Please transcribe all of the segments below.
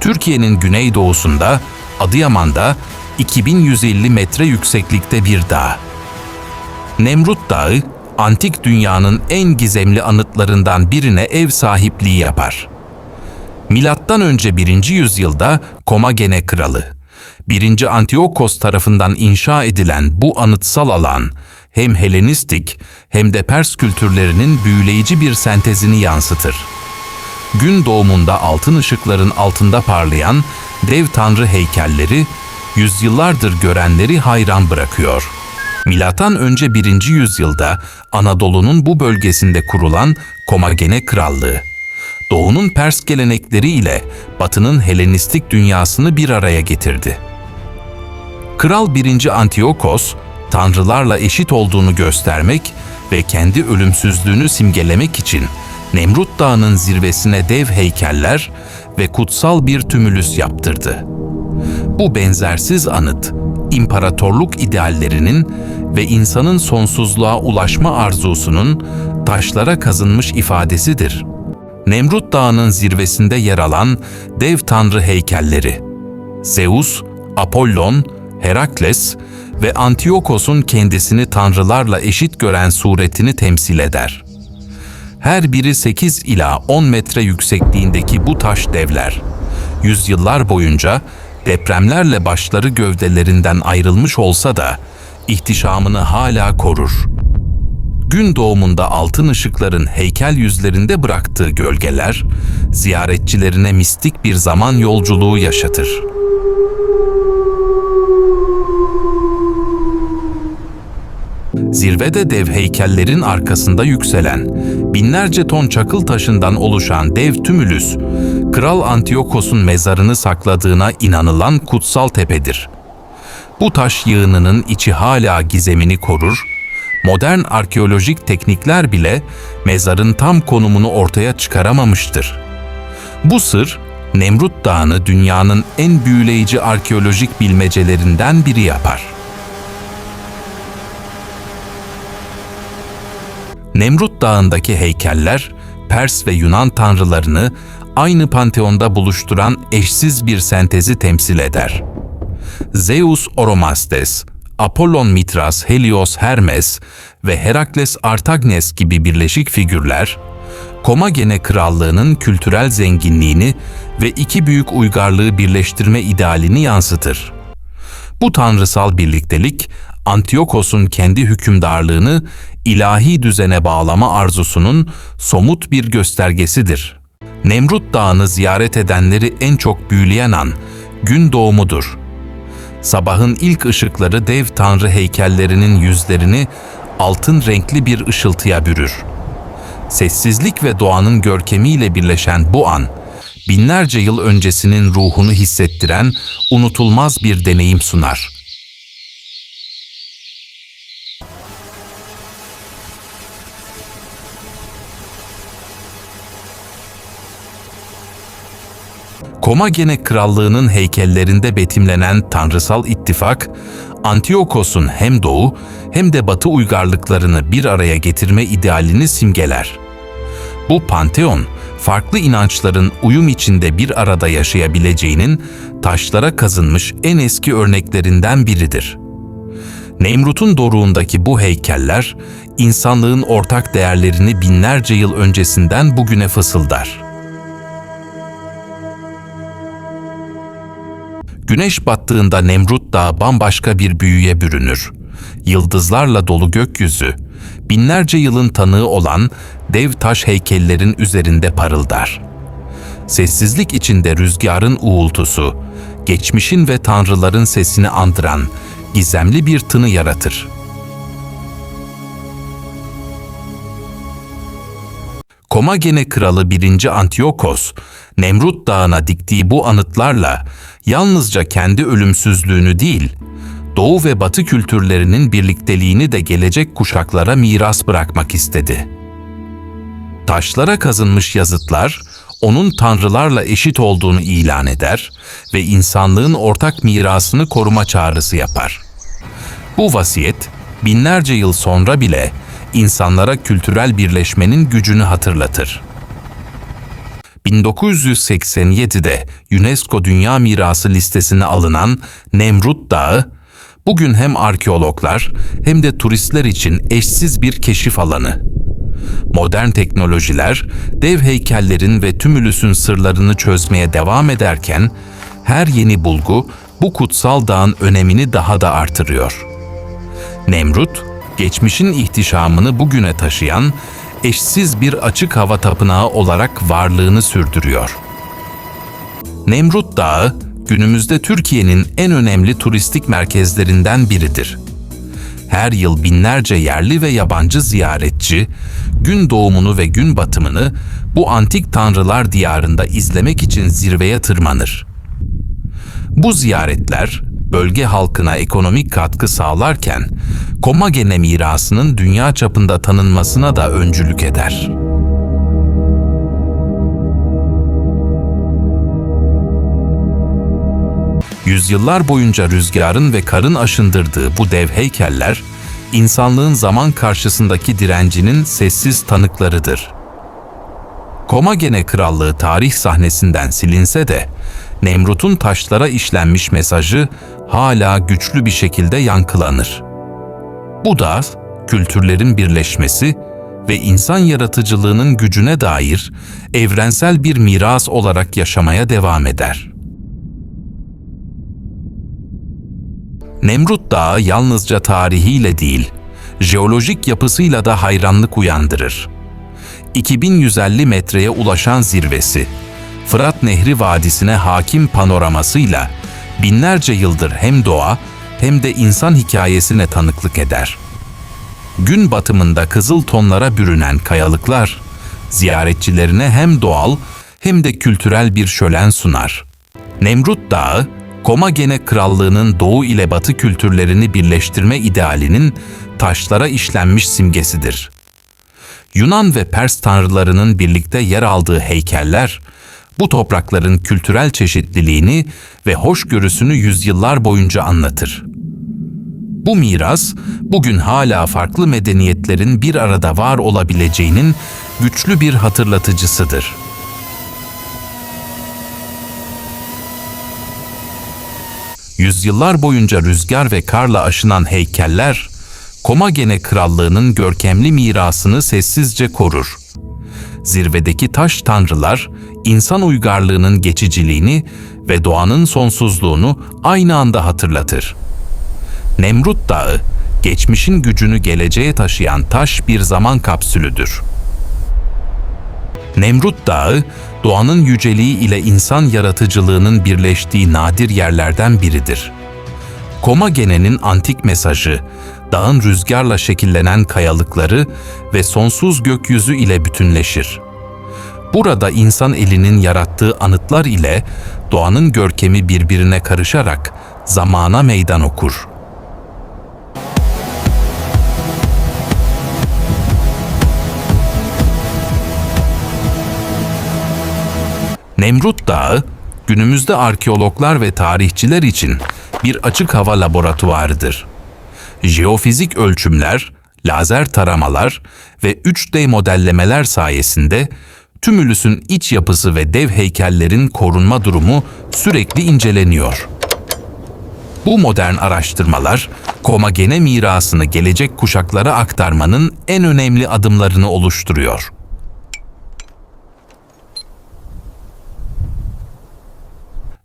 Türkiye'nin güneydoğusunda, Adıyaman'da 2150 metre yükseklikte bir dağ. Nemrut Dağı, antik dünyanın en gizemli anıtlarından birine ev sahipliği yapar. Milattan önce 1. yüzyılda Komagene kralı 1. Antiyokos tarafından inşa edilen bu anıtsal alan hem Helenistik hem de Pers kültürlerinin büyüleyici bir sentezini yansıtır. Gün doğumunda altın ışıkların altında parlayan dev tanrı heykelleri yüzyıllardır görenleri hayran bırakıyor. Milattan önce 1. yüzyılda Anadolu'nun bu bölgesinde kurulan Komagene Krallığı Doğu'nun Pers gelenekleri ile Batı'nın Helenistik dünyasını bir araya getirdi. Kral 1. Antiyokos, tanrılarla eşit olduğunu göstermek ve kendi ölümsüzlüğünü simgelemek için Nemrut Dağı'nın zirvesine dev heykeller ve kutsal bir tümülüs yaptırdı. Bu benzersiz anıt, imparatorluk ideallerinin ve insanın sonsuzluğa ulaşma arzusunun taşlara kazınmış ifadesidir. Nemrut Dağı'nın zirvesinde yer alan dev tanrı heykelleri, Zeus, Apollon, Herakles ve Antiyokos'un kendisini tanrılarla eşit gören suretini temsil eder. Her biri 8 ila 10 metre yüksekliğindeki bu taş devler, yüzyıllar boyunca depremlerle başları gövdelerinden ayrılmış olsa da ihtişamını hala korur. Gün doğumunda altın ışıkların heykel yüzlerinde bıraktığı gölgeler, ziyaretçilerine mistik bir zaman yolculuğu yaşatır. Zirvede dev heykellerin arkasında yükselen, binlerce ton çakıl taşından oluşan dev tümülüs, Kral Antiyokos'un mezarını sakladığına inanılan kutsal tepedir. Bu taş yığınının içi hala gizemini korur, modern arkeolojik teknikler bile mezarın tam konumunu ortaya çıkaramamıştır. Bu sır, Nemrut Dağı'nı dünyanın en büyüleyici arkeolojik bilmecelerinden biri yapar. Nemrut Dağı'ndaki heykeller, Pers ve Yunan tanrılarını aynı panteonda buluşturan eşsiz bir sentezi temsil eder. Zeus Oromastes, Apollon Mitras, Helios Hermes ve Herakles Artagnes gibi birleşik figürler, Komagene Krallığı'nın kültürel zenginliğini ve iki büyük uygarlığı birleştirme idealini yansıtır. Bu tanrısal birliktelik, Antiyokos'un kendi hükümdarlığını ilahi düzene bağlama arzusunun somut bir göstergesidir. Nemrut Dağı'nı ziyaret edenleri en çok büyüleyen an, gün doğumudur. Sabahın ilk ışıkları dev tanrı heykellerinin yüzlerini altın renkli bir ışıltıya bürür. Sessizlik ve doğanın görkemiyle birleşen bu an, binlerce yıl öncesinin ruhunu hissettiren unutulmaz bir deneyim sunar. Komagene Krallığı'nın heykellerinde betimlenen tanrısal ittifak, Antiyokos'un hem doğu hem de batı uygarlıklarını bir araya getirme idealini simgeler. Bu panteon, farklı inançların uyum içinde bir arada yaşayabileceğinin taşlara kazınmış en eski örneklerinden biridir. Nemrut'un doruğundaki bu heykeller, insanlığın ortak değerlerini binlerce yıl öncesinden bugüne fısıldar. Güneş battığında Nemrut Dağı bambaşka bir büyüye bürünür. Yıldızlarla dolu gökyüzü, binlerce yılın tanığı olan dev taş heykellerin üzerinde parıldar. Sessizlik içinde rüzgarın uğultusu, geçmişin ve tanrıların sesini andıran gizemli bir tını yaratır. Komagene kralı 1. Antiyokos, Nemrut Dağı'na diktiği bu anıtlarla yalnızca kendi ölümsüzlüğünü değil, Doğu ve Batı kültürlerinin birlikteliğini de gelecek kuşaklara miras bırakmak istedi. Taşlara kazınmış yazıtlar, onun tanrılarla eşit olduğunu ilan eder ve insanlığın ortak mirasını koruma çağrısı yapar. Bu vasiyet, binlerce yıl sonra bile insanlara kültürel birleşmenin gücünü hatırlatır. 1987'de UNESCO Dünya Mirası listesine alınan Nemrut Dağı, bugün hem arkeologlar hem de turistler için eşsiz bir keşif alanı. Modern teknolojiler dev heykellerin ve tümülüsün sırlarını çözmeye devam ederken her yeni bulgu bu kutsal dağın önemini daha da artırıyor. Nemrut, geçmişin ihtişamını bugüne taşıyan eşsiz bir açık hava tapınağı olarak varlığını sürdürüyor. Nemrut Dağı, günümüzde Türkiye'nin en önemli turistik merkezlerinden biridir. Her yıl binlerce yerli ve yabancı ziyaretçi, gün doğumunu ve gün batımını bu antik tanrılar diyarında izlemek için zirveye tırmanır. Bu ziyaretler bölge halkına ekonomik katkı sağlarken Komagene mirasının dünya çapında tanınmasına da öncülük eder. Yüzyıllar boyunca rüzgarın ve karın aşındırdığı bu dev heykeller, insanlığın zaman karşısındaki direncinin sessiz tanıklarıdır. Komagene Krallığı tarih sahnesinden silinse de, Nemrut'un taşlara işlenmiş mesajı hala güçlü bir şekilde yankılanır. Bu da kültürlerin birleşmesi ve insan yaratıcılığının gücüne dair evrensel bir miras olarak yaşamaya devam eder. Nemrut Dağı yalnızca tarihiyle değil, jeolojik yapısıyla da hayranlık uyandırır. 2150 metreye ulaşan zirvesi, Fırat Nehri Vadisi'ne hakim panoramasıyla binlerce yıldır hem doğa hem de insan hikayesine tanıklık eder. Gün batımında kızıl tonlara bürünen kayalıklar, ziyaretçilerine hem doğal hem de kültürel bir şölen sunar. Nemrut Dağı, Komagene Krallığı'nın doğu ile batı kültürlerini birleştirme idealinin taşlara işlenmiş simgesidir. Yunan ve Pers tanrılarının birlikte yer aldığı heykeller, bu toprakların kültürel çeşitliliğini ve hoşgörüsünü yüzyıllar boyunca anlatır. Bu miras, bugün hala farklı medeniyetlerin bir arada var olabileceğinin güçlü bir hatırlatıcısıdır. Yüzyıllar boyunca rüzgar ve karla aşınan heykeller, Komagene Krallığı'nın görkemli mirasını sessizce korur. Zirvedeki taş tanrılar, insan uygarlığının geçiciliğini ve doğanın sonsuzluğunu aynı anda hatırlatır. Nemrut Dağı, geçmişin gücünü geleceğe taşıyan taş bir zaman kapsülüdür. Nemrut Dağı, doğanın yüceliği ile insan yaratıcılığının birleştiği nadir yerlerden biridir. Komagene'nin antik mesajı, dağın rüzgarla şekillenen kayalıkları ve sonsuz gökyüzü ile bütünleşir. Burada insan elinin yarattığı anıtlar ile doğanın görkemi birbirine karışarak zamana meydan okur. Nemrut Dağı, günümüzde arkeologlar ve tarihçiler için bir açık hava laboratuvarıdır. Jeofizik ölçümler, lazer taramalar ve 3D modellemeler sayesinde tümülüsün iç yapısı ve dev heykellerin korunma durumu sürekli inceleniyor. Bu modern araştırmalar, Komagene mirasını gelecek kuşaklara aktarmanın en önemli adımlarını oluşturuyor.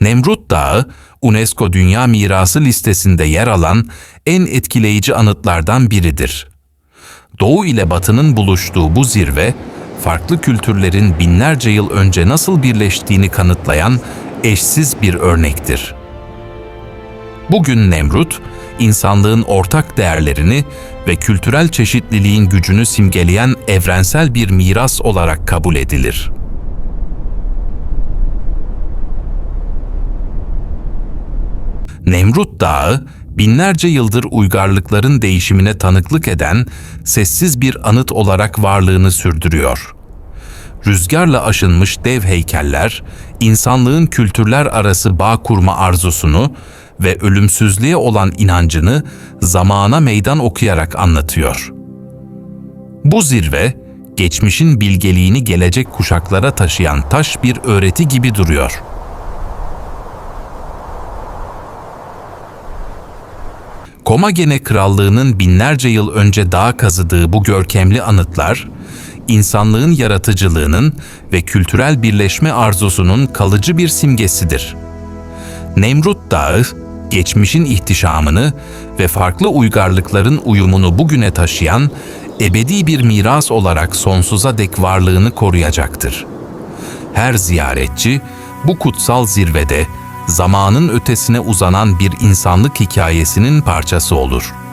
Nemrut Dağı, UNESCO Dünya Mirası listesinde yer alan en etkileyici anıtlardan biridir. Doğu ile Batı'nın buluştuğu bu zirve, farklı kültürlerin binlerce yıl önce nasıl birleştiğini kanıtlayan eşsiz bir örnektir. Bugün Nemrut, insanlığın ortak değerlerini ve kültürel çeşitliliğin gücünü simgeleyen evrensel bir miras olarak kabul edilir. Nemrut Dağı, binlerce yıldır uygarlıkların değişimine tanıklık eden sessiz bir anıt olarak varlığını sürdürüyor. Rüzgarla aşınmış dev heykeller, insanlığın kültürler arası bağ kurma arzusunu ve ölümsüzlüğe olan inancını zamana meydan okuyarak anlatıyor. Bu zirve, geçmişin bilgeliğini gelecek kuşaklara taşıyan taş bir öğreti gibi duruyor. Komagene Krallığı'nın binlerce yıl önce dağ kazıdığı bu görkemli anıtlar, insanlığın yaratıcılığının ve kültürel birleşme arzusunun kalıcı bir simgesidir. Nemrut Dağı, geçmişin ihtişamını ve farklı uygarlıkların uyumunu bugüne taşıyan ebedi bir miras olarak sonsuza dek varlığını koruyacaktır. Her ziyaretçi bu kutsal zirvede zamanın ötesine uzanan bir insanlık hikayesinin parçası olur.''